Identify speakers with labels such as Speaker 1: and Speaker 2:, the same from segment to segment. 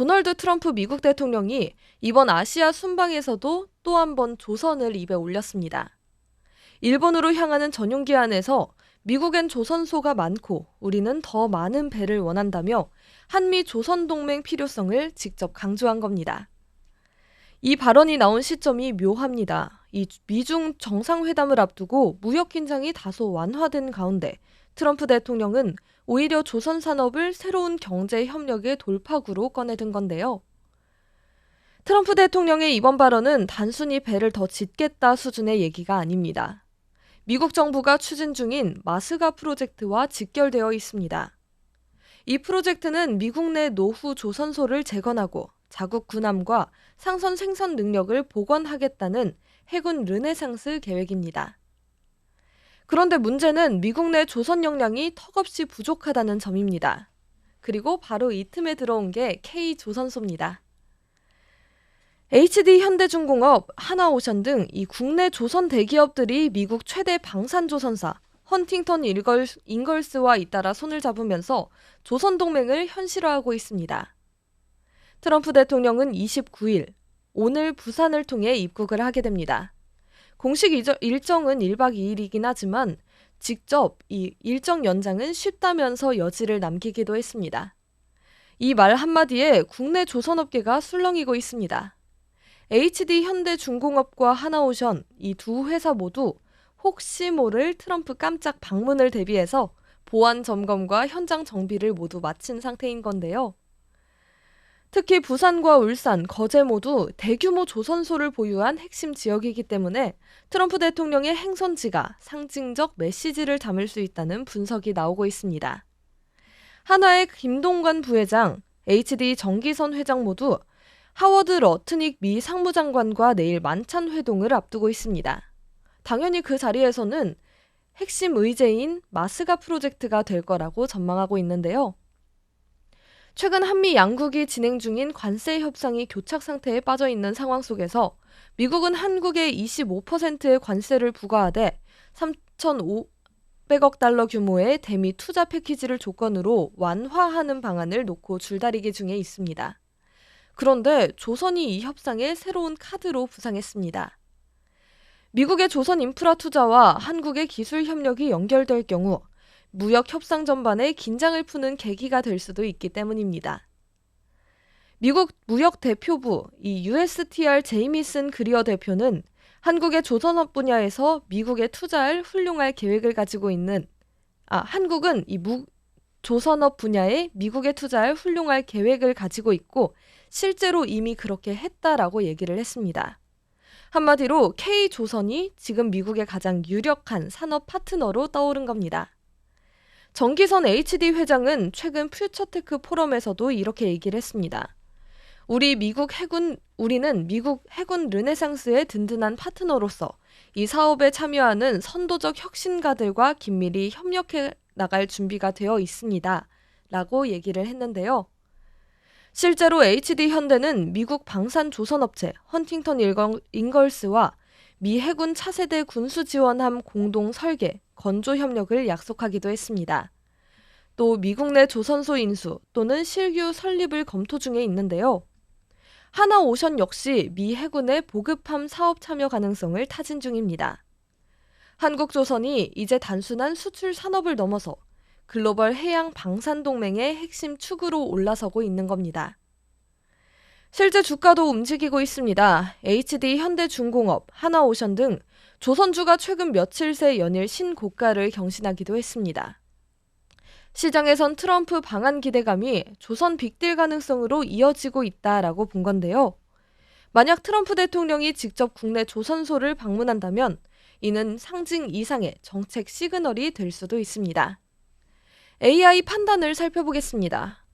Speaker 1: 도널드 트럼프 미국 대통령이 이번 아시아 순방에서도 또 한 번 조선을 입에 올렸습니다. 일본으로 향하는 전용기 안에서 미국엔 조선소가 많고 우리는 더 많은 배를 원한다며 한미 조선 동맹 필요성을 직접 강조한 겁니다. 이 발언이 나온 시점이 묘합니다. 이 미중 정상회담을 앞두고 무역 긴장이 다소 완화된 가운데 트럼프 대통령은 오히려 조선 산업을 새로운 경제 협력의 돌파구로 꺼내든 건데요. 트럼프 대통령의 이번 발언은 단순히 배를 더 짓겠다 수준의 얘기가 아닙니다. 미국 정부가 추진 중인 마스가 프로젝트와 직결되어 있습니다. 이 프로젝트는 미국 내 노후 조선소를 재건하고 자국 군함과 상선 생산 능력을 복원하겠다는 해군 르네상스 계획입니다. 그런데 문제는 미국 내 조선 역량이 턱없이 부족하다는 점입니다. 그리고 바로 이 틈에 들어온 게 K조선소입니다. HD 현대중공업, 하나오션 등 이 국내 조선 대기업들이 미국 최대 방산조선사 헌팅턴 인걸스와 잇따라 손을 잡으면서 조선 동맹을 현실화하고 있습니다. 트럼프 대통령은 29일 오늘 부산을 통해 입국을 하게 됩니다. 공식 일정은 1박 2일이긴 하지만 직접 이 일정 연장은 쉽다면서 여지를 남기기도 했습니다. 이 말 한마디에 국내 조선업계가 술렁이고 있습니다. HD 현대중공업과 하나오션 이 두 회사 모두 혹시 모를 트럼프 깜짝 방문을 대비해서 보안 점검과 현장 정비를 모두 마친 상태인 건데요. 특히 부산과 울산, 거제 모두 대규모 조선소를 보유한 핵심 지역이기 때문에 트럼프 대통령의 행선지가 상징적 메시지를 담을 수 있다는 분석이 나오고 있습니다. 한화의 김동관 부회장, HD 정기선 회장 모두 하워드 러트닉 미 상무장관과 내일 만찬 회동을 앞두고 있습니다. 당연히 그 자리에서는 핵심 의제인 마스가 프로젝트가 될 거라고 전망하고 있는데요. 최근 한미 양국이 진행 중인 관세 협상이 교착 상태에 빠져 있는 상황 속에서 미국은 한국에 25%의 관세를 부과하되 3,500억 달러 규모의 대미 투자 패키지를 조건으로 완화하는 방안을 놓고 줄다리기 중에 있습니다. 그런데 조선이 이 협상의 새로운 카드로 부상했습니다. 미국의 조선 인프라 투자와 한국의 기술 협력이 연결될 경우 무역 협상 전반에 긴장을 푸는 계기가 될 수도 있기 때문입니다. 미국 무역 대표부 이 USTR 제이미슨 그리어 대표는 한국의 조선업 분야에서 미국에 투자할 훌륭할 계획을 가지고 있는 아 한국은 이 무, 조선업 분야에 미국에 투자할 훌륭할 계획을 가지고 있고 실제로 이미 그렇게 했다라고 얘기를 했습니다. 한마디로 K조선이 지금 미국의 가장 유력한 산업 파트너로 떠오른 겁니다. 정기선 HD 회장은 최근 퓨처테크 포럼에서도 이렇게 얘기를 했습니다. 우리 미국 해군 우리는 미국 해군 르네상스의 든든한 파트너로서 이 사업에 참여하는 선도적 혁신가들과 긴밀히 협력해 나갈 준비가 되어 있습니다. 라고 얘기를 했는데요. 실제로 HD 현대는 미국 방산 조선업체 헌팅턴 인걸스와 미 해군 차세대 군수 지원함 공동 설계, 건조 협력을 약속하기도 했습니다. 또 미국 내 조선소 인수 또는 실규 설립을 검토 중에 있는데요. 하나 오션 역시 미 해군의 보급함 사업 참여 가능성을 타진 중입니다. 한국조선이 이제 단순한 수출 산업을 넘어서 글로벌 해양 방산 동맹의 핵심 축으로 올라서고 있는 겁니다. 실제 주가도 움직이고 있습니다. HD 현대중공업, 하나오션 등 조선주가 최근 며칠 새 연일 신고가를 경신하기도 했습니다. 시장에선 트럼프 방한 기대감이 조선 빅딜 가능성으로 이어지고 있다라고 본 건데요. 만약 트럼프 대통령이 직접 국내 조선소를 방문한다면 이는 상징 이상의 정책 시그널이 될 수도 있습니다. AI 판단을 살펴보겠습니다.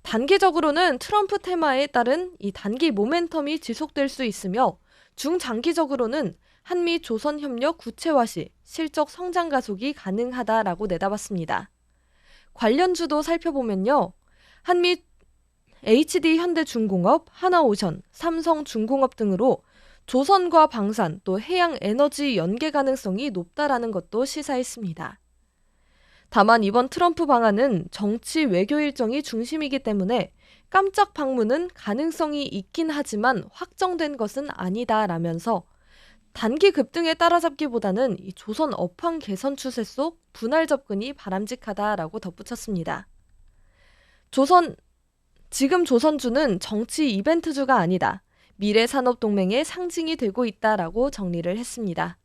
Speaker 1: 단기적으로는 트럼프 테마에 따른 이 단기 모멘텀이 지속될 수 있으며 중장기적으로는 한미 조선 협력 구체화 시 실적 성장 가속이 가능하다라고 내다봤습니다. 관련주도 살펴보면요. 한미 HD 현대중공업, 하나오션, 삼성중공업 등으로 조선과 방산 또 해양 에너지 연계 가능성이 높다라는 것도 시사했습니다. 다만 이번 트럼프 방안은 정치 외교 일정이 중심이기 때문에 깜짝 방문은 가능성이 있긴 하지만 확정된 것은 아니다라면서 단기 급등에 따라잡기보다는 이 조선 업황 개선 추세 속 분할 접근이 바람직하다라고 덧붙였습니다. 조선 지금 조선주는 정치 이벤트주가 아니다. 미래 산업 동맹의 상징이 되고 있다라고 정리를 했습니다.